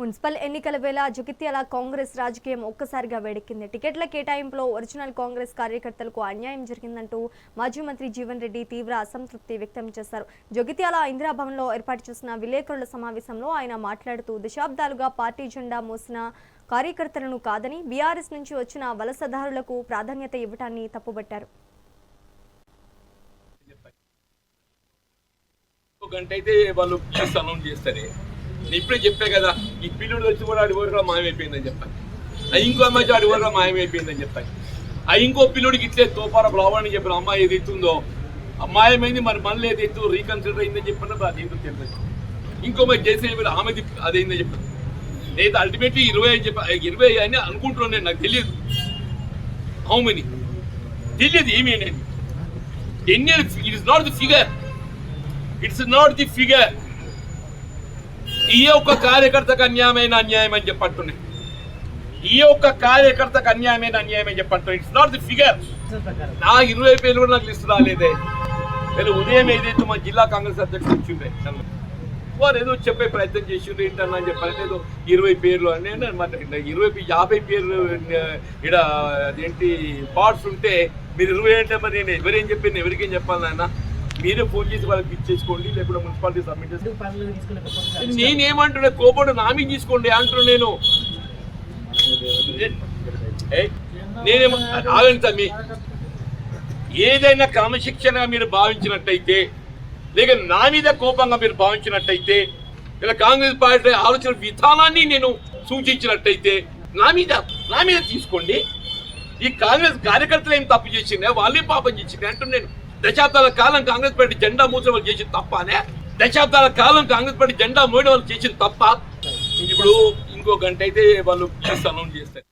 Municipal ఎన్నికల వేళ జగిత్యాల కాంగ్రెస్ రాజకీయం ఒక్కసారిగా వేడెక్కింది. టికెట్ల కేటాయింపులో ఒరిజినల్ కాంగ్రెస్ కార్యకర్తలకు అన్యాయం జరిగిందంటూ మాజీ మంత్రి జీవన్ రెడ్డి తీవ్ర అసంతృప్తి వ్యక్తం చేశారు. జగిత్యాల ఇందిరాభవన్లో ఏర్పాటు చేసిన విలేకరుల సమావేశంలో ఆయన మాట్లాడుతూ దశాబ్దాలుగా పార్టీ జెండా మోసిన కార్యకర్తలను కాదని బీఆర్ఎస్ నుంచి వచ్చిన వలసదారులకు ప్రాధాన్యత ఇవ్వటాన్ని తప్పుబట్టారు. గంట అయితే వాళ్ళు ప్లీజ్ అనౌన్స్ చేస్తారే. నేను ఇప్పుడే చెప్పా కదా ఈ పిల్లుడు వచ్చి కూడా అడి వరకు మాయమైపోయిందని చెప్పాను ఆ ఇంకో అమ్మాయి వచ్చి అడి వరకు మాయమైపోయిందని చెప్పాను ఆ ఇంకో పిల్లుడికి ఇట్లే తోపార బ్లావని చెప్పిన అమ్మాయి ఏది ఎత్తుందో అమ్మాయమైంది మరి మళ్ళీ ఏది ఎత్తు రీకన్సిడర్ అయిందని చెప్పిన అది ఏంటో తెలియదు ఇంకో మరి చేసే ఆమెది అదైందని చెప్పాను లేదా అల్టిమేట్లీ ఇరవై అని చెప్పి ఇరవై అని అనుకుంటున్నాను నేను నాకు తెలియదు. హౌ మెనీ తెలియదు ఏమి అనేది. ఎన్ని it is not the figure it's not the figure ఈ ఒక్క కార్యకర్తకు అన్యాయమైన అన్యాయం అని చెప్పంటున్నాయి. ఈ ఒక్క కార్యకర్తకు అన్యాయమైన అన్యాయం అని చెప్పంటున్నాయి. ఇట్స్ నాట్ ది ఫిగర్ నా ఇరవై పేర్లు కూడా నాకు లిస్ట్ రాలేదే. నేను ఉదయం ఏదైతే మా జిల్లా కాంగ్రెస్ అధ్యక్షుడు వచ్చిండే వారు ఏదో చెప్పే ప్రయత్నం చేసిండ్రు ఏంటన్నా అని చెప్పారు ఏదో ఇరవై పేర్లు అని నేను ఇరవై యాభై పేర్లు ఇక్కడ అదేంటి పార్ట్స్ ఉంటే మీరు ఇరవై అంటే మరి నేను ఎవరేం చెప్పాను ఎవరికేం చెప్పాలి నాయన? మీరే ఫోన్ చేసి వాళ్ళకి ఇచ్చేసుకోండి లేకపోతే మున్సిపాలిటీ సబ్మిట్ చేసుకోండి నేనేమంటున్నా కోపడు నా మీద తీసుకోండి అంటున్నా నేను. నేనేమో ఆగండి తమ్మి ఏదైనా క్రమశిక్షణగా మీరు భావించినట్టయితే లేక నా మీద కోపంగా మీరు భావించినట్టయితే ఇలా కాంగ్రెస్ పార్టీ ఆలోచన విధానాన్ని నేను సూచించినట్టయితే నా మీద నా మీద తీసుకోండి. ఈ కాంగ్రెస్ కార్యకర్తలు ఏం తప్పు చేసిండే వాళ్ళే పాపం చేసిండే అంటున్నాను నేను. దశాబ్దాల కాలం కాంగ్రెస్ పార్టీ జెండా మూసిన వాళ్ళు చేసిన తప్పనే. దశాబ్దాల కాలం కాంగ్రెస్ పార్టీ జెండా మోయడం వాళ్ళు చేసిన తప్ప. ఇప్పుడు ఇంకో గంట అయితే వాళ్ళు అనౌన్స్ చేస్తారు.